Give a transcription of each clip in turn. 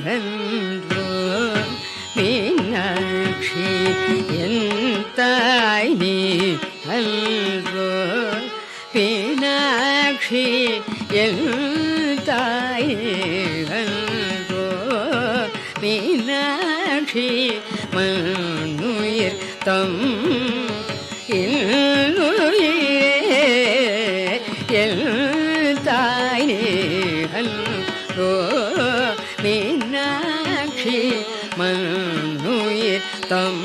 நீகன்றோ மீனாட்சி என் தாய் நீ அன்றோ மீனாட்சி என் தாய் அன்றோ மீனாட்சி மண்ணுயிர் தம் இன்னுயிரே என் தாய் அன்றோ மீனாட்சி மண்ணுயிர் தம்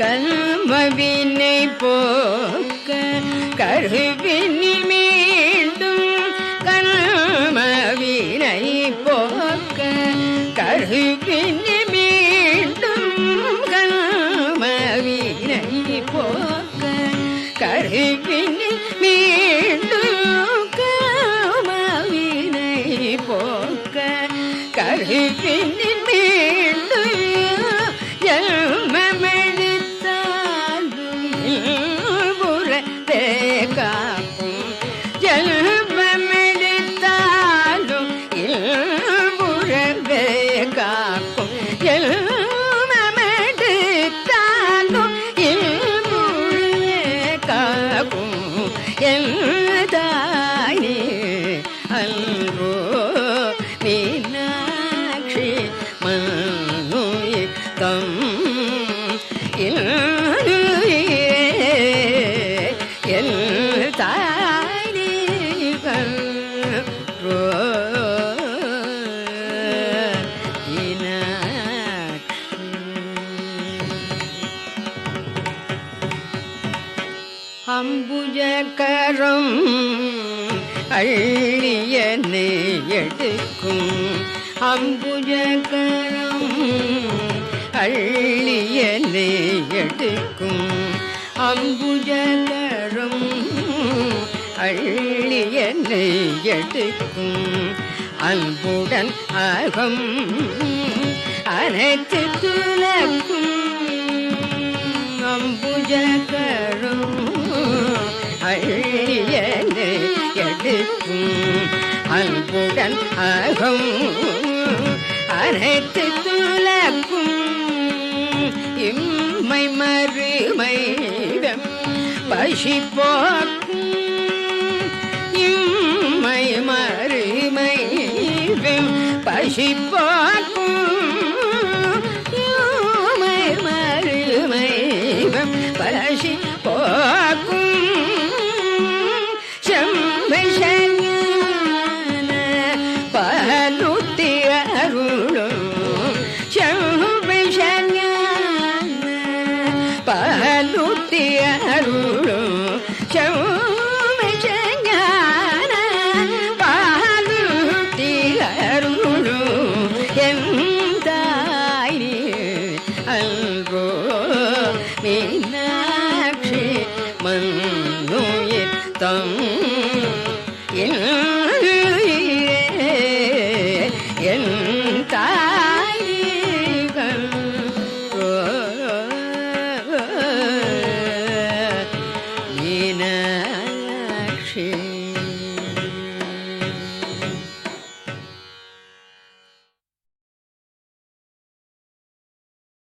கருமவினை போக்க கருவினில் மீண்டும் கருமவினை போக்க கருவினில் மீண்டும் கருமவினை போக்க கருவினில் மீண்டும் கருமவினை போக்க கருவினில் என் அம்புஜகரம் அள்ளிய எடுக்கும். அம்புஜகரம் அள்ளிய எடுக்கும். அம்புஜகரம் அள்ளிய எடுக்கும். அன்புடன் அகம் அனைத்து அகம் அனைத்து துலக்கும் இம்மை மறுமை பசி போக்கும் இம்மை மறுமை பசி போ மன்னுயிர் தம்